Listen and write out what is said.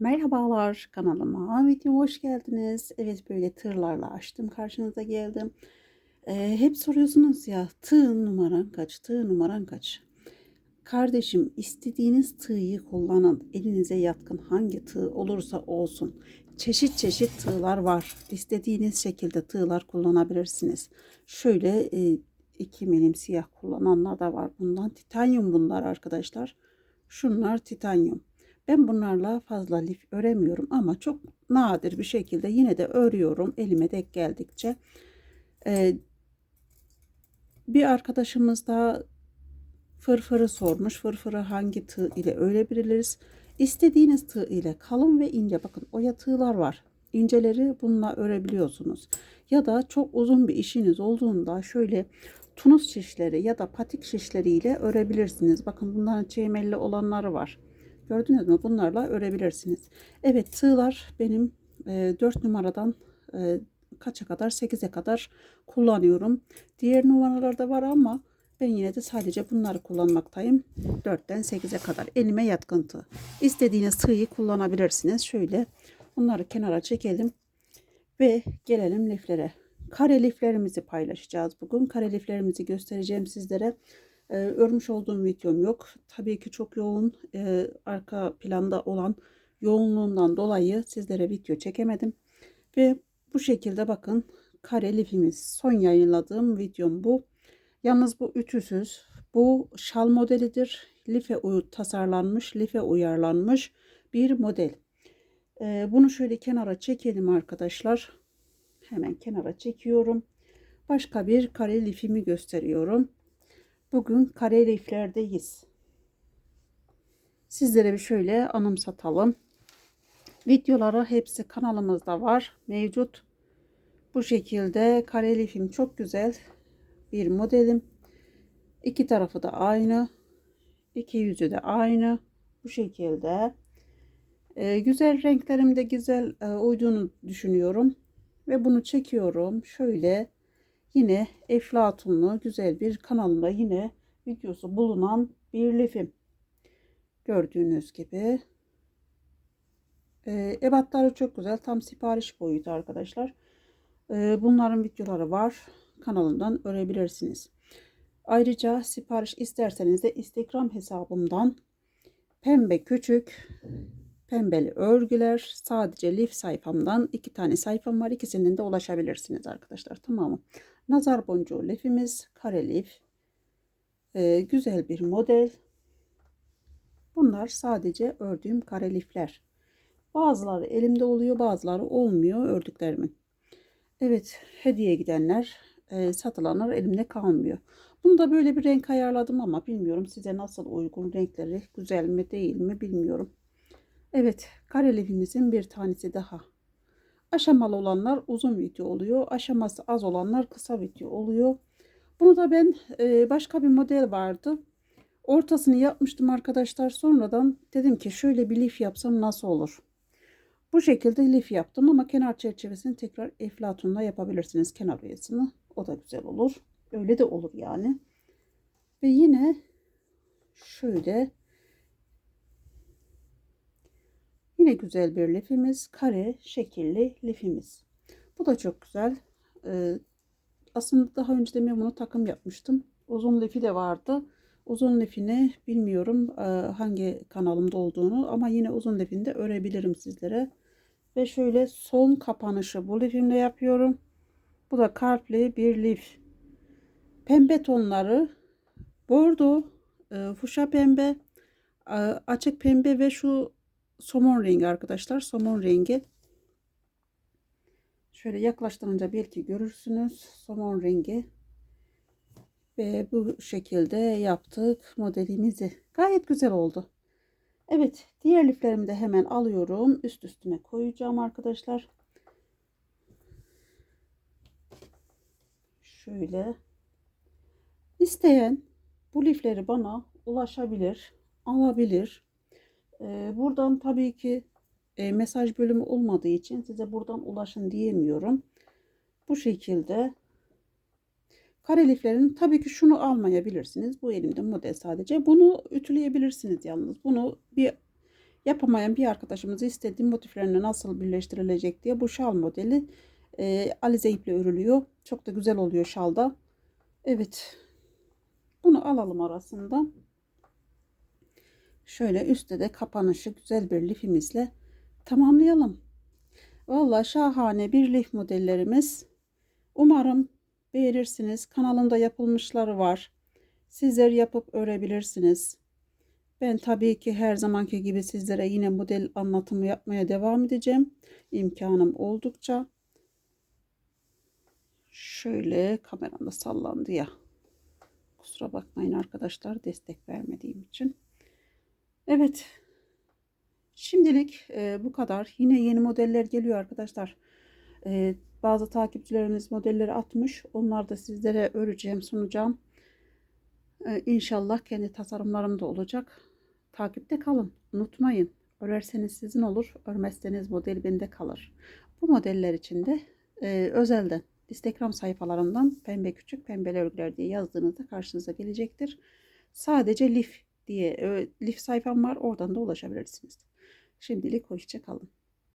Merhabalar kanalıma, videoma hoş geldiniz. Evet böyle tırlarla açtım karşınıza geldim. Ee, hep soruyorsunuz ya tığ numaran kaç, tığ numaran kaç? Kardeşim istediğiniz tığı kullanın. Elinize yatkın hangi tığ olursa olsun. Çeşit çeşit tığlar var. İstediğiniz şekilde tığlar kullanabilirsiniz. Şöyle e, iki milim siyah kullananlar da var. Bundan titanyum bunlar arkadaşlar. Şunlar titanyum. Ben bunlarla fazla lif öremiyorum ama çok nadir bir şekilde yine de örüyorum elime denk geldikçe. Ee, bir arkadaşımız da fırfırı sormuş. Fırfırı hangi tığ ile örebiliriz? İstediğiniz tığ ile kalın ve ince bakın oya tığlar var. İnceleri bununla örebiliyorsunuz. Ya da çok uzun bir işiniz olduğunda şöyle tunus şişleri ya da patik şişleriyle örebilirsiniz. Bakın bunların çeymelli olanları var. Gördünüz mü? Bunlarla örebilirsiniz. Evet tığlar benim e, 4 numaradan e, kaça kadar 8'e kadar kullanıyorum. Diğer numaralarda var ama ben yine de sadece bunları kullanmaktayım. 4'ten 8'e kadar elime yatkın tığ. İstediğiniz tığı kullanabilirsiniz. Şöyle bunları kenara çekelim ve gelelim liflere. Kare liflerimizi paylaşacağız bugün. Kare liflerimizi göstereceğim sizlere. Ee, örmüş olduğum videom yok. Tabii ki çok yoğun e, arka planda olan yoğunluğundan dolayı sizlere video çekemedim. Ve bu şekilde bakın kare lifimiz. Son yayınladığım videom bu. Yalnız bu ütüsüz. Bu şal modelidir. Life tasarlanmış, life uyarlanmış bir model. Ee, bunu şöyle kenara çekelim arkadaşlar. Hemen kenara çekiyorum. Başka bir kare lifimi gösteriyorum. Bugün kare liflerdeyiz. Sizlere bir şöyle anımsatalım. Videoları hepsi kanalımızda var. Mevcut. Bu şekilde kare lifim çok güzel bir modelim. İki tarafı da aynı. İki yüzü de aynı. Bu şekilde. Ee, güzel renklerim de güzel e, uyduğunu düşünüyorum. Ve bunu çekiyorum. Şöyle yine eflatunlu güzel bir kanalımda yine videosu bulunan bir lifim. Gördüğünüz gibi. Ee, ebatları çok güzel. Tam sipariş boyutu arkadaşlar. Ee, bunların videoları var. Kanalından örebilirsiniz. Ayrıca sipariş isterseniz de Instagram hesabımdan pembe küçük pembeli örgüler sadece lif sayfamdan iki tane sayfam var ikisinden de ulaşabilirsiniz arkadaşlar tamamı nazar boncuğu lifimiz kare lif. Ee, güzel bir model. Bunlar sadece ördüğüm kare lifler. Bazıları elimde oluyor bazıları olmuyor ördüklerimin. Evet hediye gidenler e, satılanlar elimde kalmıyor. Bunu da böyle bir renk ayarladım ama bilmiyorum size nasıl uygun renkleri güzel mi değil mi bilmiyorum. Evet, karelifimizin bir tanesi daha. Aşamalı olanlar uzun video oluyor. Aşaması az olanlar kısa video oluyor. Bunu da ben e, başka bir model vardı. Ortasını yapmıştım arkadaşlar. Sonradan dedim ki şöyle bir lif yapsam nasıl olur? Bu şekilde lif yaptım ama kenar çerçevesini tekrar eflatunla yapabilirsiniz kenar oyasını. O da güzel olur. Öyle de olur yani. Ve yine şöyle Yine güzel bir lifimiz. Kare şekilli lifimiz. Bu da çok güzel. Ee, aslında daha önce de ben bunu takım yapmıştım. Uzun lifi de vardı. Uzun lifini bilmiyorum e, hangi kanalımda olduğunu ama yine uzun lifini de örebilirim sizlere. Ve şöyle son kapanışı bu lifimle yapıyorum. Bu da kalpli bir lif. Pembe tonları bordo, e, fuşa pembe, e, açık pembe ve şu somon rengi arkadaşlar. Somon rengi. Şöyle yaklaştırınca belki görürsünüz. Somon rengi. Ve bu şekilde yaptık modelimizi. Gayet güzel oldu. Evet diğer liflerimi de hemen alıyorum. Üst üstüne koyacağım arkadaşlar. Şöyle. İsteyen bu lifleri bana ulaşabilir, alabilir. Buradan tabii ki mesaj bölümü olmadığı için size buradan ulaşın diyemiyorum. Bu şekilde kare liflerin tabii ki şunu almayabilirsiniz. Bu elimde model sadece. Bunu ütüleyebilirsiniz yalnız. Bunu bir yapamayan bir arkadaşımız istediği motiflerine nasıl birleştirilecek diye bu şal modeli e, alize iple örülüyor. Çok da güzel oluyor şalda. Evet. Bunu alalım arasından. Şöyle üstte de kapanışı güzel bir lifimizle tamamlayalım. Vallahi şahane bir lif modellerimiz. Umarım beğenirsiniz. Kanalımda yapılmışları var. Sizler yapıp örebilirsiniz. Ben tabii ki her zamanki gibi sizlere yine model anlatımı yapmaya devam edeceğim. İmkanım oldukça. Şöyle kameramda sallandı ya. Kusura bakmayın arkadaşlar destek vermediğim için. Evet. Şimdilik e, bu kadar. Yine yeni modeller geliyor arkadaşlar. E, bazı takipçilerimiz modelleri atmış. Onlar da sizlere öreceğim, sunacağım. E, inşallah kendi tasarımlarım da olacak. Takipte kalın. Unutmayın. Örerseniz sizin olur. Örmezseniz model bende kalır. Bu modeller için de e, özelden Instagram sayfalarımdan pembe küçük pembeli örgüler diye yazdığınızda karşınıza gelecektir. Sadece lif diye e, lif sayfam var. Oradan da ulaşabilirsiniz. Şimdilik hoşça kalın.